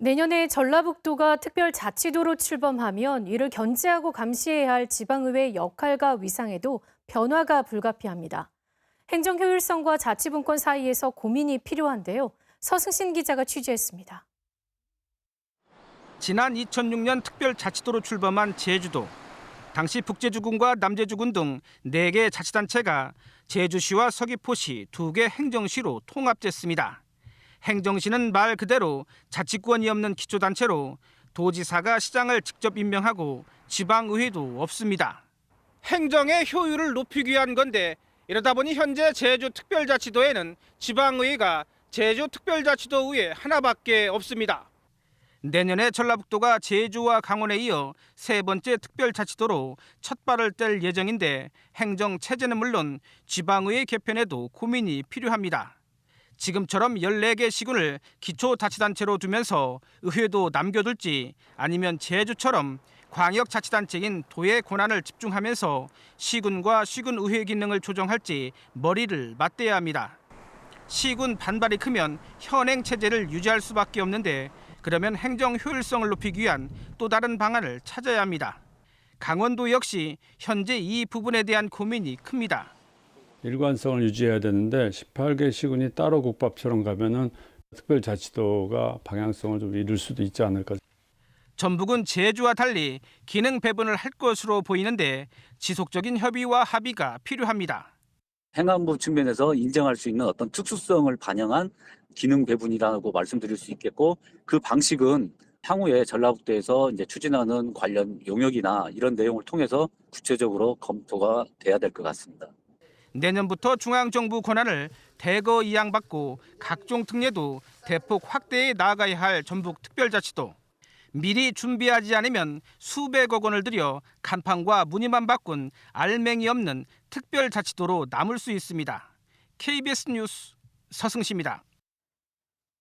내년에 전라북도가 특별자치도로 출범하면 이를 견제하고 감시해야 할 지방의회의 역할과 위상에도 변화가 불가피합니다. 행정 효율성과 자치분권 사이에서 고민이 필요한데요. 서승신 기자가 취재했습니다. 지난 2006년 특별자치도로 출범한 제주도. 당시 북제주군과 남제주군 등 4개 자치단체가 제주시와 서귀포시 2개 행정시로 통합됐습니다. 행정시는 말 그대로 자치권이 없는 기초단체로 도지사가 시장을 직접 임명하고 지방의회도 없습니다. 행정의 효율을 높이기 위한 건데 이러다 보니 현재 제주 특별자치도에는 지방의회가 제주 특별자치도 위에 하나밖에 없습니다. 내년에 전라북도가 제주와 강원에 이어 세 번째 특별자치도로 첫 발을 뗄 예정인데 행정 체제는 물론 지방의회 개편에도 고민이 필요합니다. 지금처럼 14개 시군을 기초자치단체로 두면서 의회도 남겨둘지 아니면 제주처럼 광역자치단체인 도의 권한을 집중하면서 시군과 시군의회 기능을 조정할지 머리를 맞대야 합니다. 시군 반발이 크면 현행 체제를 유지할 수밖에 없는데 그러면 행정 효율성을 높이기 위한 또 다른 방안을 찾아야 합니다. 강원도 역시 현재 이 부분에 대한 고민이 큽니다. 일관성을 유지해야 되는데 18개 시군이 따로 국밥처럼 가면은 특별자치도가 방향성을 좀 잃을 수도 있지 않을까. 전북은 제주와 달리 기능 배분을 할 것으로 보이는데 지속적인 협의와 합의가 필요합니다. 행안부 측면에서 인정할 수 있는 어떤 특수성을 반영한 기능 배분이라고 말씀드릴 수 있겠고 그 방식은 향후에 전라북도에서 이제 추진하는 관련 용역이나 이런 내용을 통해서 구체적으로 검토가 돼야 될 것 같습니다. 내년부터 중앙정부 권한을 대거 이양받고 각종 특례도 대폭 확대해 나아가야 할 전북 특별자치도. 미리 준비하지 않으면 수백억 원을 들여 간판과 무늬만 바꾼 알맹이 없는 특별자치도로 남을 수 있습니다. KBS 뉴스 서승시입니다.